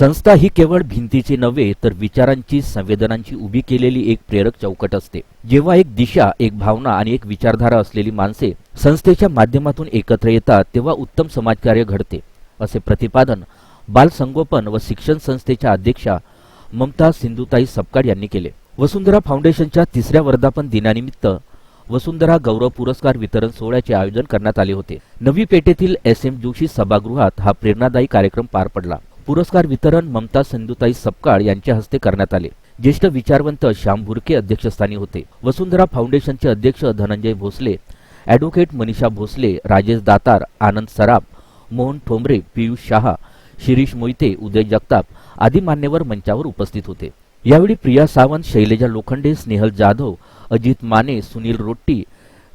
संस्था ही केवळ भिंतीची नव्हे तर विचारांची संवेदनांची उभी केलेली एक प्रेरक चौकट असते. जेव्हा एक दिशा एक भावना आणि एक विचारधारा असलेली माणसे संस्थेच्या माध्यमातून एकत्र येतात तेव्हा उत्तम समाजकार्य घडते. असे प्रतिपादन बालसंगोपन व शिक्षण संस्थेच्या अध्यक्षा ममता सिंधुताई सपकाळ यांनी केले. वसुंधरा फाउंडेशनच्या तिसऱ्या वर्धापन दिनानिमित्त वसुंधरा गौरव पुरस्कार वितरण सोहळ्याचे आयोजन करण्यात आले होते. नवी पेठेतील एस एम जोशी सभागृहात हा प्रेरणादायी कार्यक्रम पार पडला. पुरस्कार वितरण ममता सिंधुताई सपकाळ यांच्या हस्ते करण्यात आले. ज्येष्ठ विचारवंत श्याम भुरके अध्यक्षस्थानी होते. वसुंधरा फाउंडेशनचे अध्यक्ष धनंजय भोसले ॲडव्होकेट मनीषा भोसले राजेश दातार आनंद सराफ मोहन ठोंबरे पियुष शहा शिरीष मोहिते उदय जगताप आदी मान्यवर मंचावर उपस्थित होते. यावेळी प्रिया सावंत शैलेजा लोखंडे स्नेहल जाधव अजित माने सुनील रोट्टी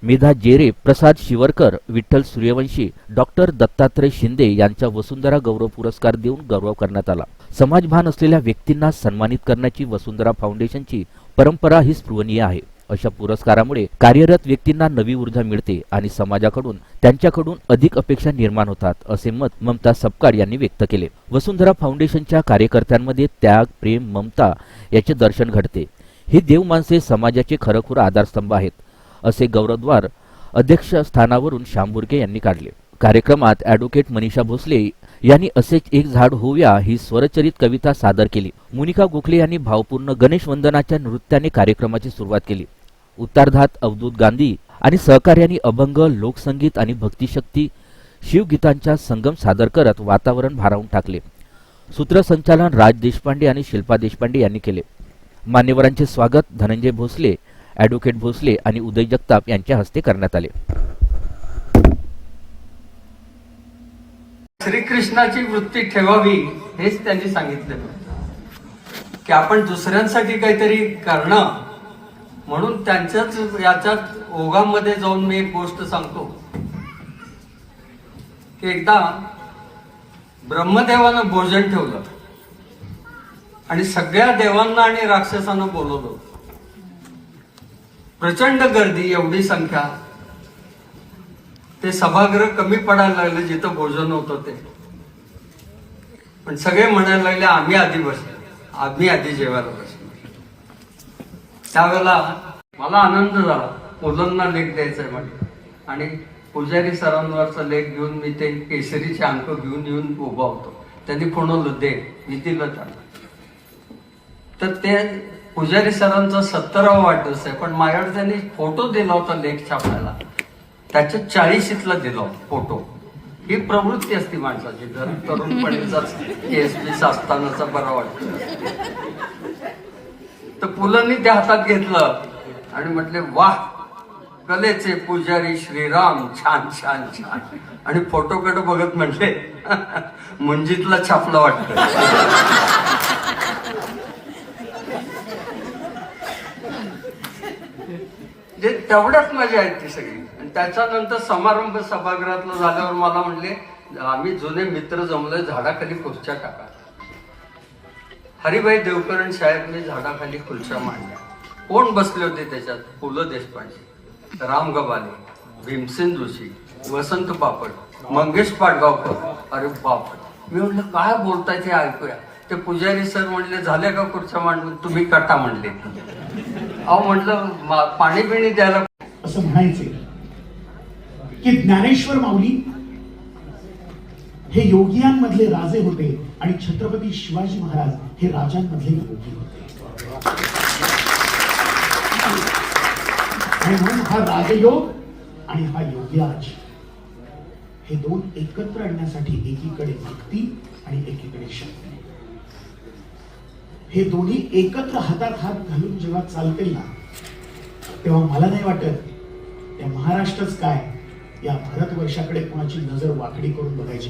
मेधा जेरे प्रसाद शिवरकर विठ्ठल सूर्यवंशी डॉक्टर दत्तात्रय शिंदे यांचा वसुंधरा गौरव पुरस्कार देऊन गौरव करण्यात आला. समाजभान असलेल्या व्यक्तींना सन्मानित करण्याची वसुंधरा फाउंडेशनची परंपरा ही स्पृहणीय आहे. अशा पुरस्कारामुळे कार्यरत व्यक्तींना नवी ऊर्जा मिळते आणि समाजाकडून त्यांच्याकडून अधिक अपेक्षा निर्माण होतात असे मत ममता सपकाळ यांनी व्यक्त केले. वसुंधरा फाउंडेशनच्या कार्यकर्त्यांमध्ये त्याग प्रेम ममता याचे दर्शन घडते. ही देव माणसे समाजाचे खरखुर आधारस्तंभ आहेत. असे गौरवद्वार अध्यक्ष स्थानावरून शांबुर्गे यांनी काढले. कार्यक्रमात ॲडव्होकेट मनीषा भोसले यांनी असेच एक झाड होऊया ही स्वरचरित कविता सादर केली. मुनिका गोखले यांनी भावपूर्ण गणेश वंदनाच्या नृत्याने कार्यक्रमाची सुरुवात केली. उत्तरार्धात अवधूत गांधी आणि सहकार्यांनी अभंग लोकसंगीत आणि भक्तिशक्ती शिवगीतांचा संगम सादर करत वातावरण भारावून टाकले. सूत्रसंचालन राज देशपांडे आणि शिल्पा देशपांडे यांनी केले. मान्यवरांचे स्वागत धनंजय भोसले ॲडव्होकेट भोसले आणि उदय जगताप यांच्या हस्ते करण्यात आले. श्रीकृष्णाची वृत्ती ठेवावी हेच त्यांनी सांगितले की आपण दुसऱ्यांसाठी काहीतरी करणं म्हणून त्यांच्याच याच्यात ओघामध्ये जाऊन मी एक गोष्ट सांगतो. की एकदा ब्रह्मदेवानं भोजन ठेवलं आणि सगळ्या देवांना आणि राक्षसांना बोलवलं प्रचंड गर्दी एवढी संख्या. ते सभागृह कमी पडायला लागले जिथं भोजन होतं ते. पण सगळे म्हणायला लागले आम्ही आधी बसलो. आम्ही आधी जेवायला बसलो. त्यावेळेला मला आनंद झाला. मुलांना लेख द्यायचा आहे आणि पुजारी सरांवरचा लेख घेऊन मी ते केसरीचे अंक घेऊन येऊन उभा होतो. त्यांनी फोनवलं दे. मी दिलं त्यांना. तर ते पुजारी सरांचा सत्तरावा वाढदिवस आहे. पण माझ्याकडे त्यांनी फोटो दिला होता लेख छापायला त्याच्या चाळीशीतला दिला होता फोटो ही प्रवृत्ती असते माणसाची. जर तरुणपणीचाच केस बीस असतानाचा बरा वाटतो. तर पुलांनी त्या हातात घेतलं आणि म्हटले वाह कलेचे पुजारी श्रीराम छान छान छान. आणि फोटोकडे बघत म्हटले मंजितला छापलं वाटतं. तेवढ्याच मजा आहेत ती सगळी. आणि त्याच्यानंतर समारंभ सभागृहातलं झाल्यावर मला म्हणले आम्ही जुने मित्र जमलोय झाडाखाली खुर्च्या टाका. हरिभाई देवकरण साहेबने झाडाखाली खुर्च्या मांडल्या. कोण बसले होते त्याच्यात? पु ल देशपांडे राम गबाले भीमसेन जोशी वसंत पापड मंगेश पाडगावकर. अरे बाप मी म्हटलं काय बोलताय ते ऐकूया. ते पुजारी सर म्हणले झाले का खुर्च्या मांडून? तुम्ही कटा म्हणले. अहो म्हटलं पाणी पिणी द्यायला असं म्हणायचे की ज्ञानेश्वर माऊली हे योगियांमधले राजे होते आणि छत्रपती शिवाजी महाराज हे राजांमधले योगी होते. आणि म्हणून हा राजयोग आणि हा योगराज हे दोन एकत्र आणण्यासाठी एकीकडे भक्ती आणि एकीकडे शक्ती. हे दोन्ही एकत्र हातात हात घालून जेव्हा चालतील ना तेव्हा मला नाही वाटत त्या महाराष्ट्रच काय या भारतवर्षाकडे कोणाची नजर वाकडी करून बघायची.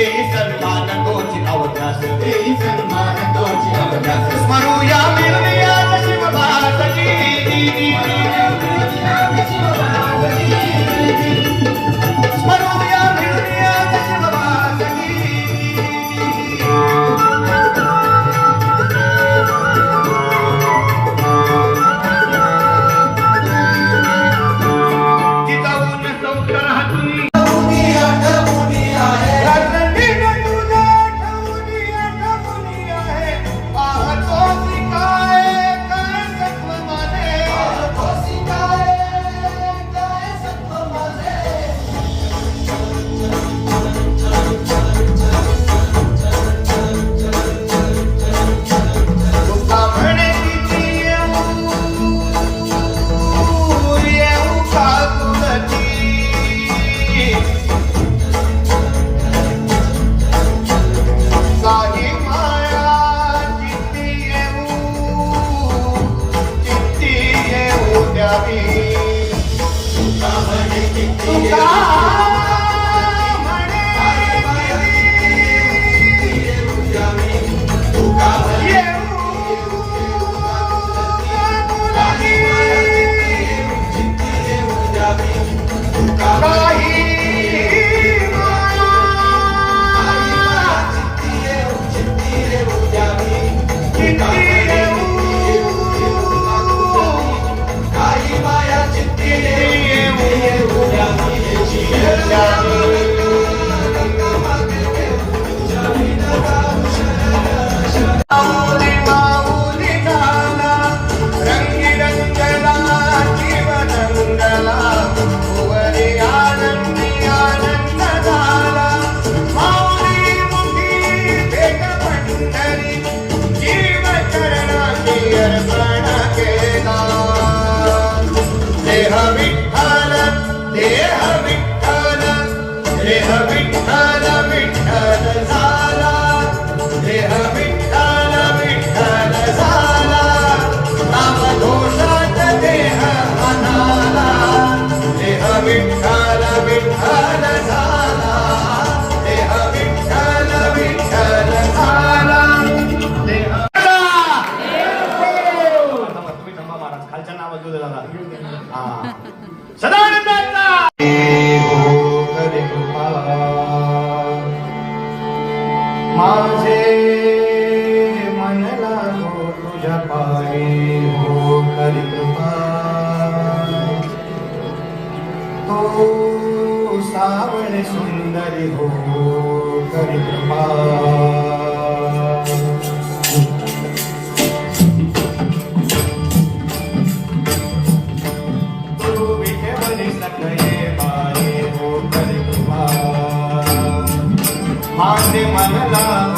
देई सन्मान तोची अवकाश देई सन्मान तोची अवकाश खालच्या नावाजू जरा हा. सदानंदाचा! माझे मन तुझ्या पायी हो करी कृपा. सावण सुंदरी हो करी कृपा. Manuela.